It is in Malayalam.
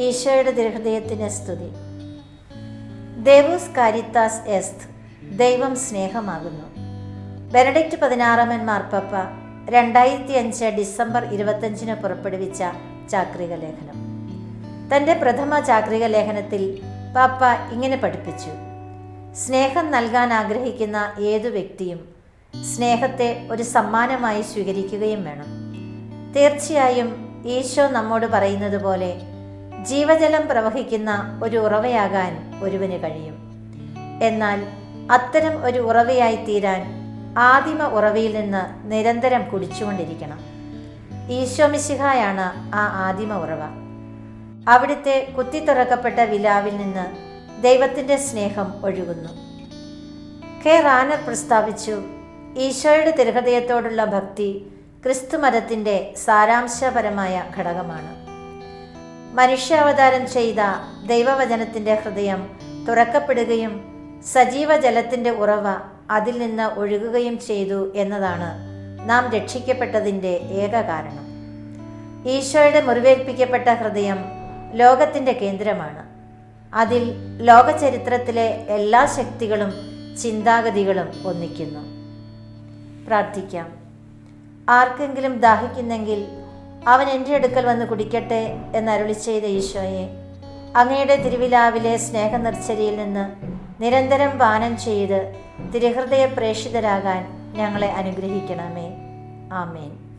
ഈശോയുടെ ദൃഹൃദയത്തിന് സ്തുതി. ദേവൂസ് കാരിത്താസ് എസ്ത് ദൈവം സ്നേഹമാകുന്നു. ബെനഡിക്റ്റ് പതിനാറാമൻ മാർപ്പപ്പ രണ്ടായിരത്തി അഞ്ച് ഡിസംബർ ഇരുപത്തഞ്ചിന് പുറപ്പെടുവിച്ച ചാക്രിക ലേഖനം തന്റെ പ്രഥമ ചാക്രിക ലേഖനത്തിൽ പാപ്പ ഇങ്ങനെ പഠിപ്പിച്ചു. സ്നേഹം നൽകാൻ ആഗ്രഹിക്കുന്ന ഏതു വ്യക്തിയും സ്നേഹത്തെ ഒരു സമ്മാനമായി സ്വീകരിക്കുകയും വേണം. തീർച്ചയായും ഈശോ നമ്മോട് പറയുന്നത് പോലെ ജീവജലം പ്രവഹിക്കുന്ന ഒരു ഉറവയാകാൻ ഒരുവന് കഴിയും. എന്നാൽ അത്തരം ഒരു ഉറവയായി തീരാൻ ആദിമ ഉറവയിൽ നിന്ന് നിരന്തരം കുടിച്ചുകൊണ്ടിരിക്കണം. ഈശോ മിശിഹായാണ് ആ ആദിമ ഉറവ. അവിടുത്തെ കുത്തിത്തുറക്കപ്പെട്ട വിലാവിൽ നിന്ന് ദൈവത്തിന്റെ സ്നേഹം ഒഴുകുന്നു. കെ റാനർ പ്രസ്താവിച്ചു ഈശോയുടെ തിരഹൃദയത്തോടുള്ള ഭക്തി ക്രിസ്തുമതത്തിന്റെ സാരാംശപരമായ ഘടകമാണ്. മനുഷ്യാവതാരം ചെയ്ത ദൈവവചനത്തിന്റെ ഹൃദയം തുറക്കപ്പെടുകയും സജീവ ജലത്തിന്റെ ഉറവ അതിൽ നിന്ന് ഒഴുകുകയും ചെയ്തു എന്നതാണ് നാം രക്ഷിക്കപ്പെട്ടതിന്റെ ഏക കാരണം. ഈശോയുടെ മുറിവേൽപ്പിക്കപ്പെട്ട ഹൃദയം ലോകത്തിന്റെ കേന്ദ്രമാണ്. അതിൽ ലോകചരിത്രത്തിലെ എല്ലാ ശക്തികളും ചിന്താഗതികളും ഒന്നിക്കുന്നു. പ്രാർത്ഥിക്കാം. ആർക്കെങ്കിലും ദാഹിക്കുന്നെങ്കിൽ അവൻ എന്റെ അടുക്കൽ വന്ന് കുടിക്കട്ടെ എന്നരുളി ചെയ്ത ഈശോയെ. അങ്ങയുടെ തിരുവിലാവിലെ സ്നേഹനിർച്ചരിയിൽ നിന്ന് നിരന്തരം പാനം ചെയ്ത് തിരുഹൃദയ പ്രേക്ഷിതരാകാൻ ഞങ്ങളെ അനുഗ്രഹിക്കണമേ. ആമേൻ.